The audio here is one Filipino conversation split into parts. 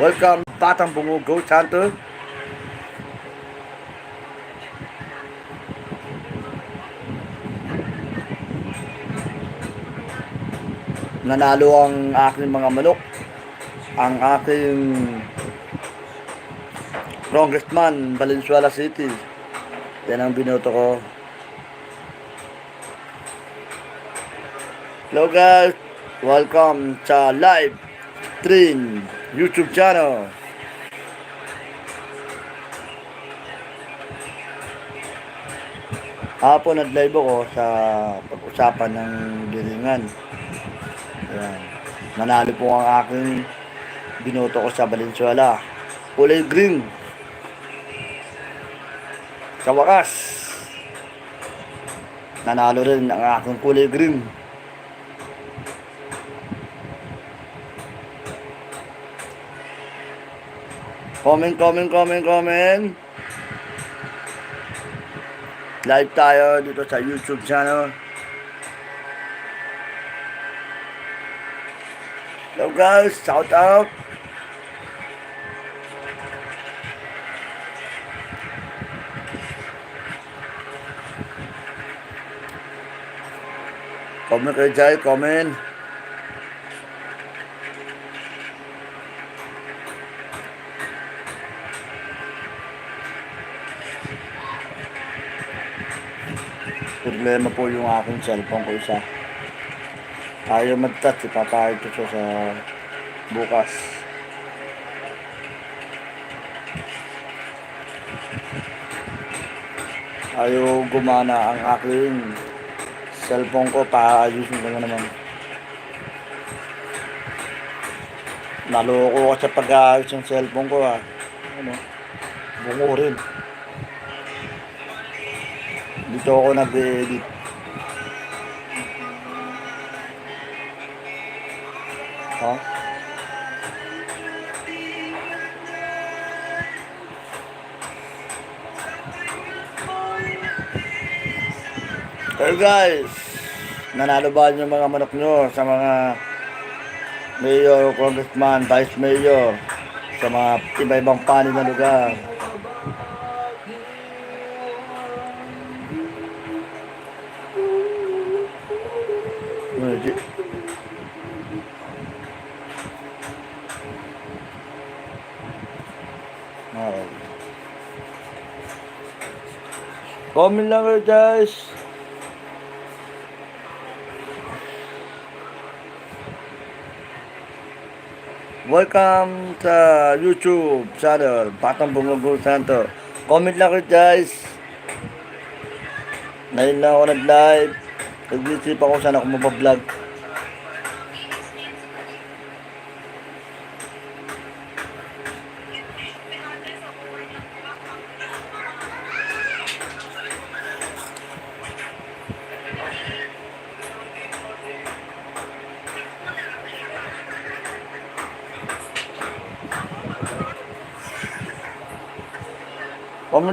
Welcome, Batang Bungo Go Santo. Nanalo ang aking mga manok. Ang aking Congressman, Valenzuela City. Yan ang binoto ko. Hello guys, welcome sa live stream YouTube channel. Hapon at live ako sa pag-usapan ng giringan. Ayan. Nanalo po ang aking binoto ko sa Valenzuela. Kulay green. Sa wakas, nanalo rin ang aking kulay green. Comment, comment, comment, comment. Live tayo dito sa YouTube channel. Hello guys, shout out. Comment kayo dyan, comment. Problema po yung aking cellphone ko isa. Ayaw mag-touch, ipapahid ko siya sa bukas. Ayaw gumana ang aking cellphone ko, paayusin ko na naman. Naloko ko sa pag-aayos ng cellphone ko ha. Ano? Bungo rin. Dito ako nag-edit. Ha? Hey guys, nanalo ba yung mga manok nyo sa mga mayor, congressman, vice mayor, sa mga iba-ibang panig na lugar? Comment lang kayo guys. Welcome sa YouTube channel, Batang Bungugul Santo. Comment lang kayo guys. Ngayon lang ako nag-live. Nag-isip ako saan ako mabablog.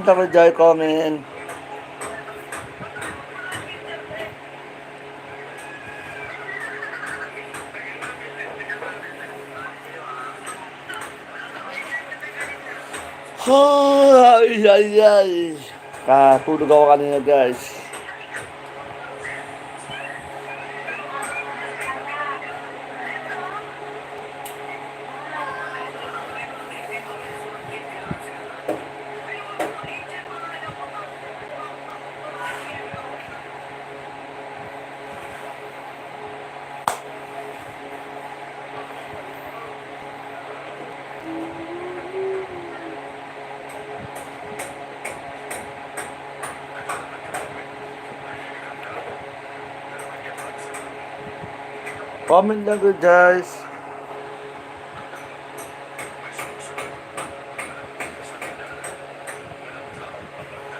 Comment ako dyan, comment. Ay, ay, ay. Katulog ako kanina guys. Comment lang kayo guys.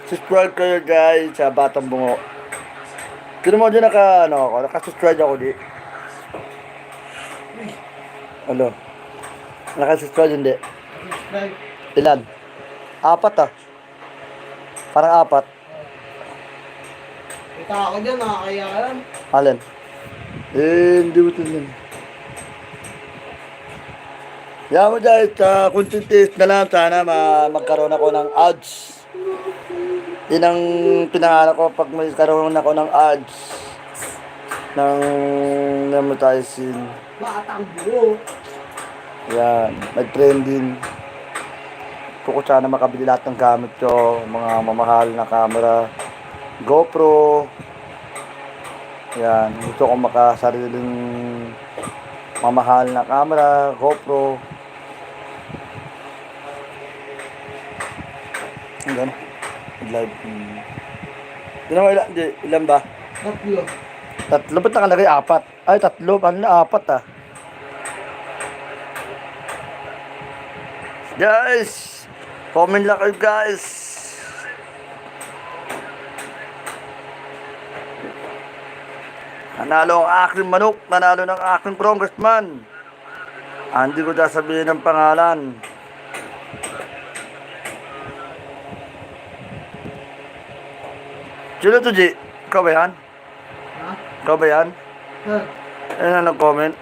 Subscribe kayo guys sa Batang Bungo. Sino mo dyan naka, ano ako, nakasubscribe ako di. Ano? Nakasubscribe hindi. Ilan? Apat ah. Parang apat. Kita ako dyan, nakakaya ka. Alin? Hindi mo tingnan. Yan mo guys, uh, kunting tiis na lang. Sana ma magkaroon ako ng ads. Yun ang pinangarap ko pag may karoon ako ng ads ng nematizing. Batang buo. Yan, nag-trending. Gusto ko sana makabili lahat ng gamit ko, mga mamahal na camera, GoPro. Yan, gusto ko makasariling mamahal na camera, GoPro. Ang gano'n. Live. Hmm. Di naman ilan, di, ilan ba? Tatlo. Tatlo, ba't nakalagay apat? Ay, tatlo, ano na apat ah? Guys, comment lang kayo guys. Nanalo ang aking manok, nanalo ng aking congressman. Ah, hindi ko sasabihin ng pangalan. Sino to, G? Ikaw ba yan? Ha? Ikaw ba yan? Ha? Ayun na nag-comment.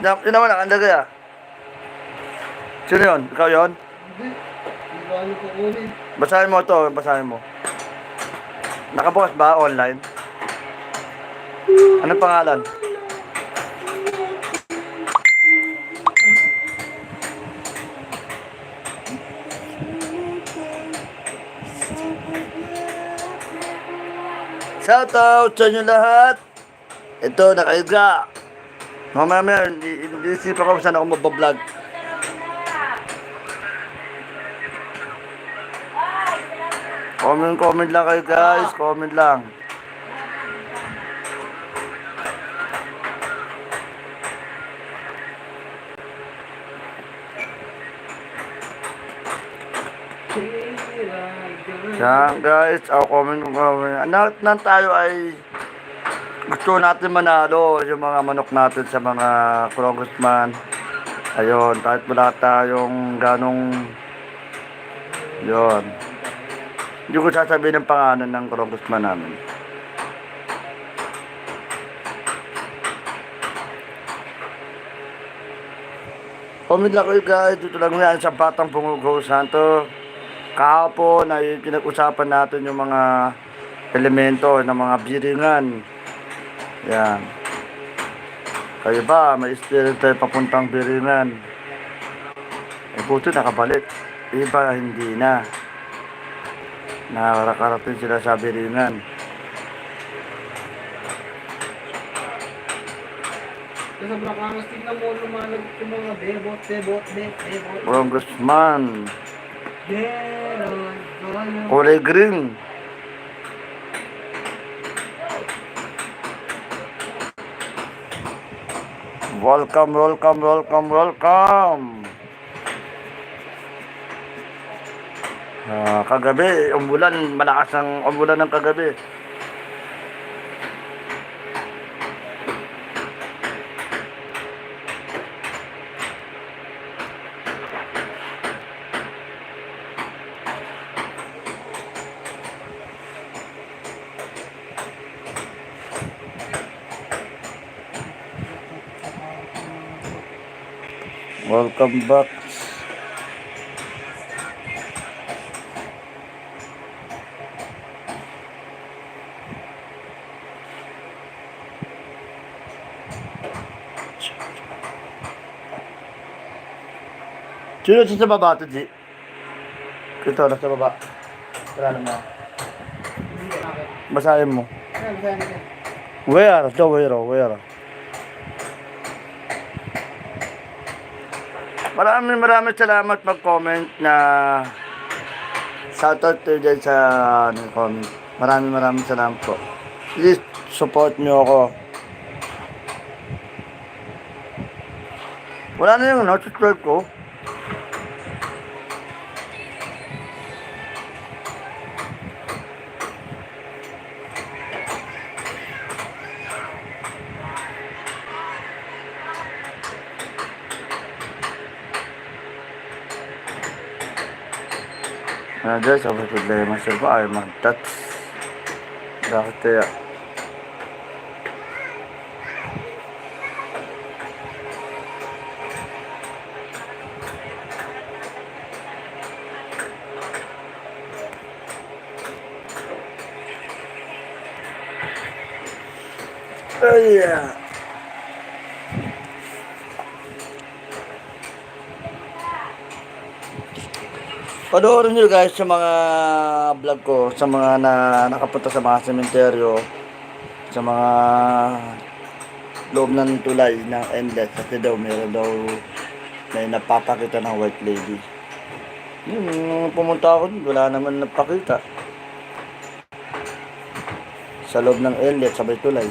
Yan naman, nakandagay ah. Sino yun? Ikaw yun? Hindi. Ano kukunin. Basahin mo to, basahin mo. Nakabukas ba online? Anong pangalan? Shoutout sa inyo lahat. Ito, nakahiga. Mamaya mamaya, iisip ako saan ako mabablog. Comment, comment lang kayo guys. Comment lang. Yan guys, ako comment kung comment. Lahat ng tayo ay gusto natin manalo yung mga manok natin sa mga congressman. Ayun, kahit wala tayong ganong yun. Hindi ko sasabihin ng pangalan ng congressman namin. Comment lang kayo guys, dito lang yan sa Batang Pungugo Santo. Kahapon ay pinag-usapan natin yung mga elemento ng mga biringan. Yan. Kayo ba, may experience tayo papuntang biringan? Eh, buti nakabalik. Iba, hindi na. Nakakarating sila sa biringan. Sa sobrang angas, tignan mo lumalag yung mga bebot, bebot, bebot, bebot. Congressman. Kulay green. Welcome, welcome, welcome, welcome. Ah, kagabi, umulan, malakas ang umulan ng kagabi. Welcome back. Sino sa baba ito, G? Ito, nasa baba. Wala naman. Basahin mo. Where? Ito, where? Where? Maraming maraming salamat mag-comment na shoutout to dyan sa ano, comment. Maraming maraming salamat po. Please support nyo ako. Wala na yung subscribe ko. عندك عبيت اللي ما شربا اي مان تات لا حتى يا. Oh yeah. Panoorin nyo guys sa mga vlog ko, sa mga na nakapunta sa mga sementeryo, sa mga loob ng tulay ng endless kasi daw meron daw may napapakita ng white lady. Yun, nung pumunta ako dun, wala naman napakita. Sa loob ng endless, sabay tulay.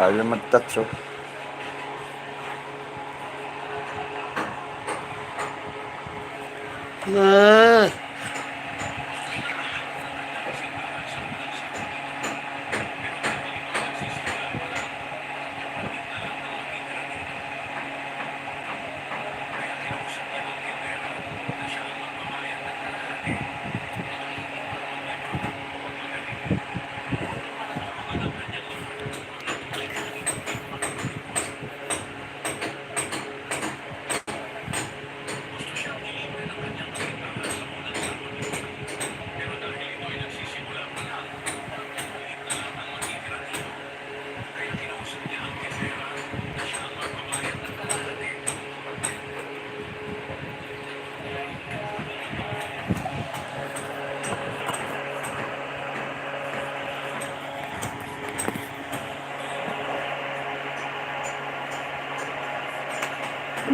Ayaw mag-touch oh. Ah!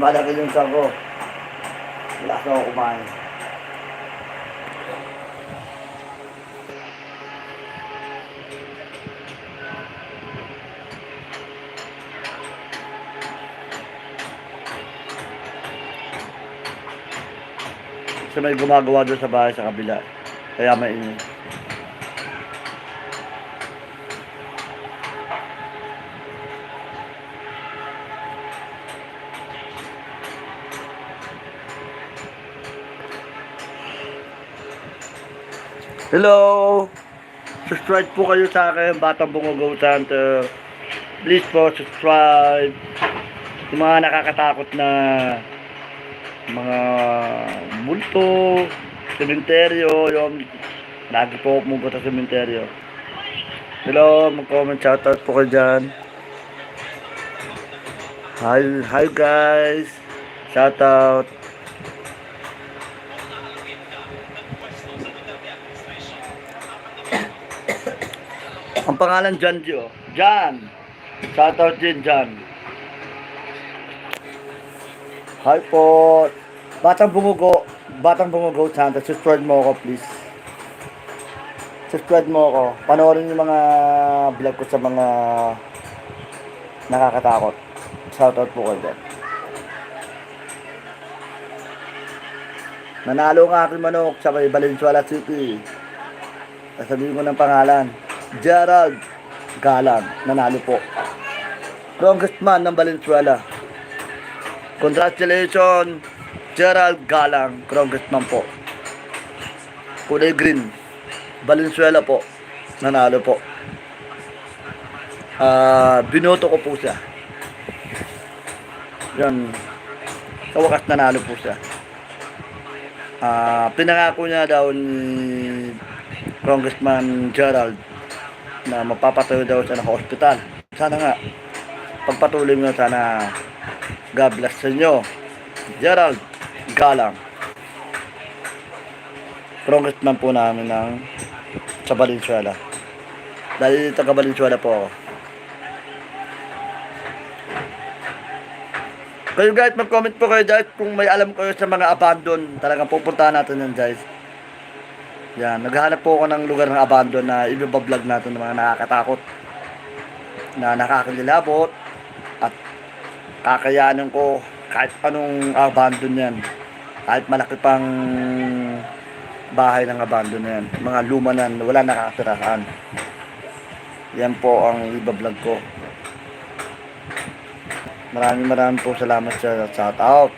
Malaki yung sako. Wala ako kumain. Kasi may gumagawa doon sa bahay sa kabila. Kaya mainit. Hello! Subscribe po kayo sa akin, Batang Bungo Center. Please po, subscribe. Yung mga nakakatakot na mga multo, sementeryo, yung lagi po pumunta sa sementeryo. Hello, mag-comment, shoutout po kayo dyan. Hi, hi guys. Shoutout. Ang pangalan John Jo. John. Shoutout din John. Hi po. Batang bumugo. Batang bumugo Santa. Subscribe mo ako please. Subscribe mo ako. Panoorin yung mga vlog ko sa mga nakakatakot. Shoutout po kayo dyan. Nanalo ang aking manok sa Valenzuela City. Sasabihin ko ng pangalan. Gerald Galang. Nanalo po. Congressman ng Valenzuela. Congratulations, Gerald Galang. Congressman po. Kulay green. Valenzuela po. Nanalo po. Ah, binoto ko po siya. Yan. Sa wakas nanalo po siya. Ah, pinangako niya daw ni Congressman Gerald na mapapatayo daw siya ng hospital. Sana nga, pagpatuloy mo sana God bless sa inyo. Gerald Galang. Congressman po namin ng sa Valenzuela. Dahil taga Valenzuela po ako. Kayo guys, mag-comment po kayo guys kung may alam kayo sa mga abandon. Talagang pupuntahan natin yan guys. Yan, naghahanap po ako ng lugar ng abandon na i-vlog natin ng mga nakakatakot. Na nakakililabot. At kakayanin ko kahit anong abandon yan. Kahit malaki pang bahay ng abandon na yan. Mga luma na wala nakakatirahan. Yan po ang i-vlog ko. Maraming maraming po salamat sa shout out.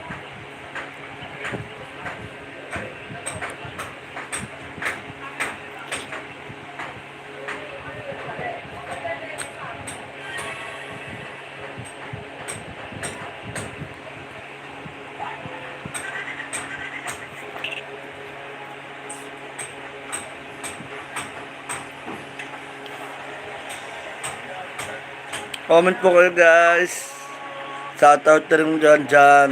Comment po kayo guys. Shoutout na rin dyan dyan.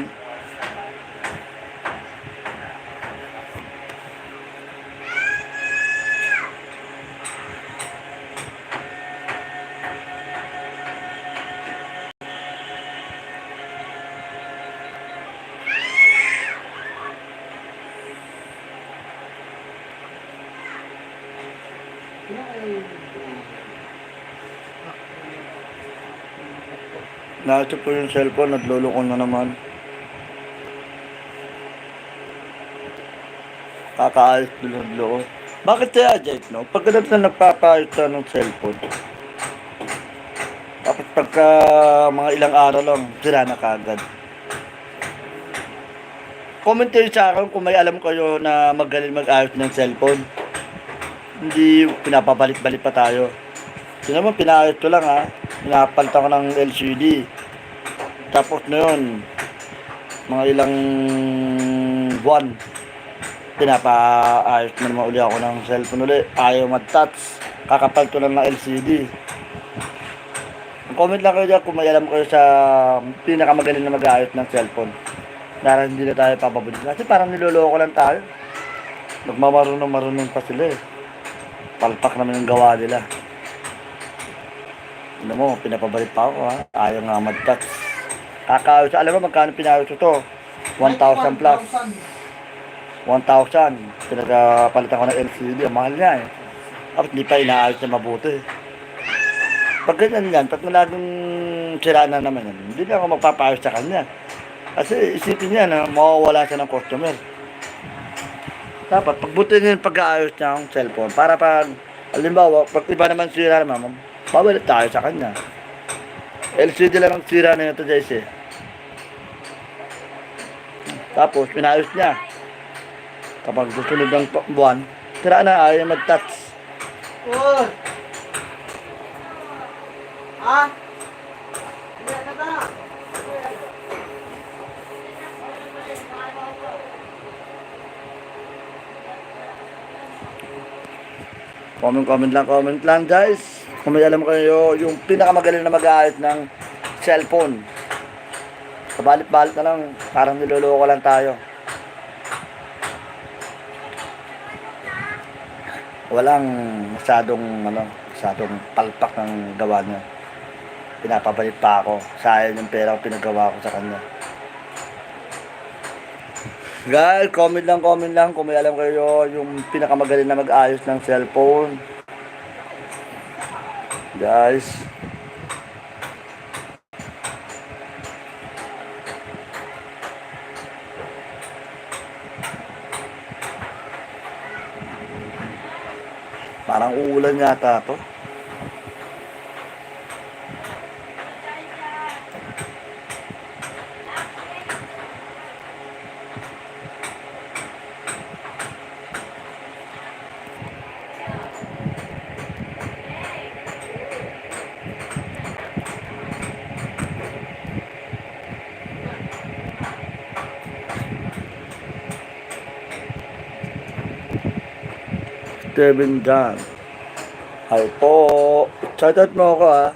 Nasa po yung cellphone, naglulukon na naman. Kakaayos tulog Bakit kaya, Jake, no? Pag ganun na nagpapaayos ka ng cellphone, tapos pagka mga ilang araw lang, sira na kagad. Comment kayo sa akin kung may alam kayo na magaling mag-ayos ng cellphone. Hindi pinapabalik-balik pa tayo. Yun naman, pinaayos ko lang ha. Pinapalitan ko ng LCD. Tapos na yun, mga ilang buwan, pinapaayos na naman uli ako ng cellphone uli. Ayaw mag-touch. Kakapal ko lang ng LCD. Comment lang kayo dyan kung may alam kayo sa pinakamagaling na mag-aayos ng cellphone. Para hindi na tayo papabalik. Kasi parang niloloko lang tayo. Nagmamarunong marunong pa sila eh. Palpak naman yung gawa nila. Ano mo, pinapabalik pa ako ha. Ayaw nga mag-touch. Kakaayos. Alam mo magkano pinayos ito? 1,000 plus. 1,000. Pinagpalitan ko ng LCD. Ang mahal niya eh. Tapos hindi pa inaayos na mabuti. Pag ganyan yan, pag laging sira na naman yan, hindi na ako magpapaayos sa kanya. Kasi isipin niya na mawawala siya ng customer. Dapat pagbuti niya yung pag-aayos niya ng cellphone para pag, halimbawa, pag iba naman sira naman, babalik tayo sa kanya. LCD lang ang sira na ito, Jesse. Tapos, pinayos niya. Kapag susunod ng buwan, sira na, ayaw mag-touch. Uy! Ah? Comment, comment lang, comment lang guys. Kung may alam kayo, yung pinakamagaling na mag-aayos ng cellphone. Kabalit-balit na lang, parang niloloko lang tayo. Walang masyadong, ano, masyadong palpak ng gawa niya. Pinapabalik pa ako. Sayang yung pera ko pinagawa ko sa kanya. Guys, comment lang, comment lang kung may alam kayo yung pinakamagaling na mag-ayos ng cellphone. Guys. Parang uulan yata to. Kevin Gunn. Hi po. Shoutout mo ako ah.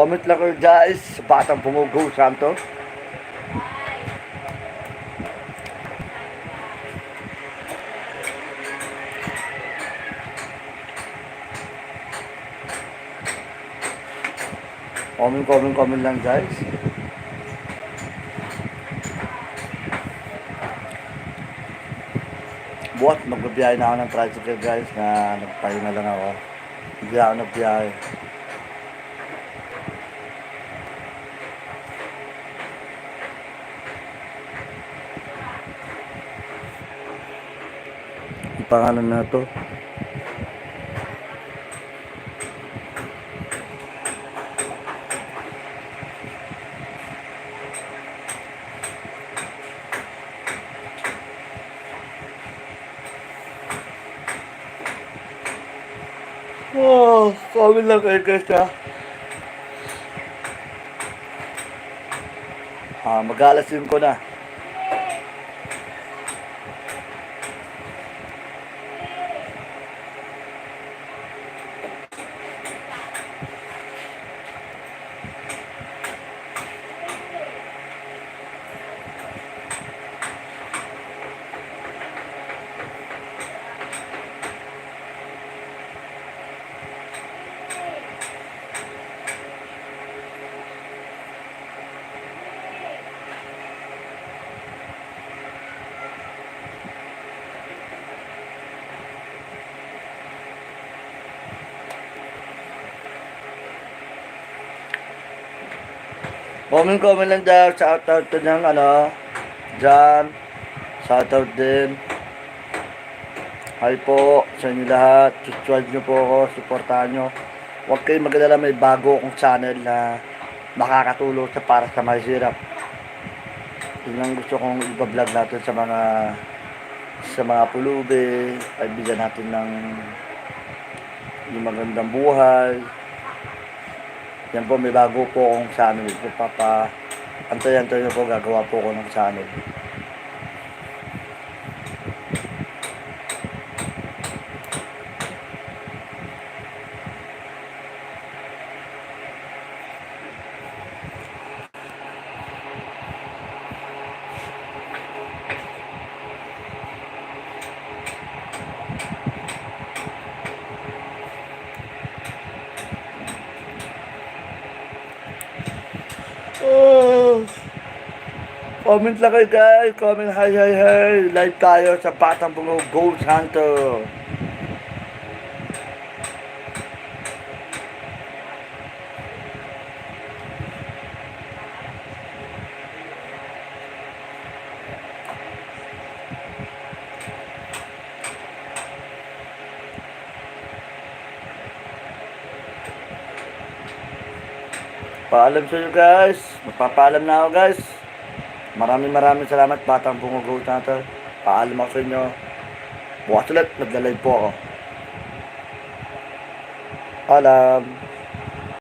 Comment lang kayo guys. Batang pumugo, Santo. Comment, comment, comment lang guys. Buhat, magbabiyahe na ako ng tricycle guys na nagpahinga lang ako. Hindi ako nagbiyahe. pangalan na to Oh, lang kayo guys ha. Ah, mag-aalasin ko na. Comment comment lang dyan. Shout out to ng ano. Dyan. Shout out din. Hi po sa inyo lahat. Subscribe nyo po ako. Supportahan nyo. Huwag kayong magdala may bago akong channel na makakatulong sa para sa mahirap. Yun ang gusto kong ipa-vlog natin sa mga sa mga pulubi. Kaibigan natin ng yung magandang buhay. Yan po, may bago po akong channel. Papa, antay-antay nyo po, gagawa po ako ng channel. Oh. Comment lang kayo guys. Comment hi hi hi. Live tayo sa Batang Bungo Ghost Hunter. Paalam sa guys. Magpapaalam na ako guys. Maraming maraming salamat Batang Ghost Hunter. Paalam ako sa inyo. Bukas ulit. Nagla-live po ako. Paalam.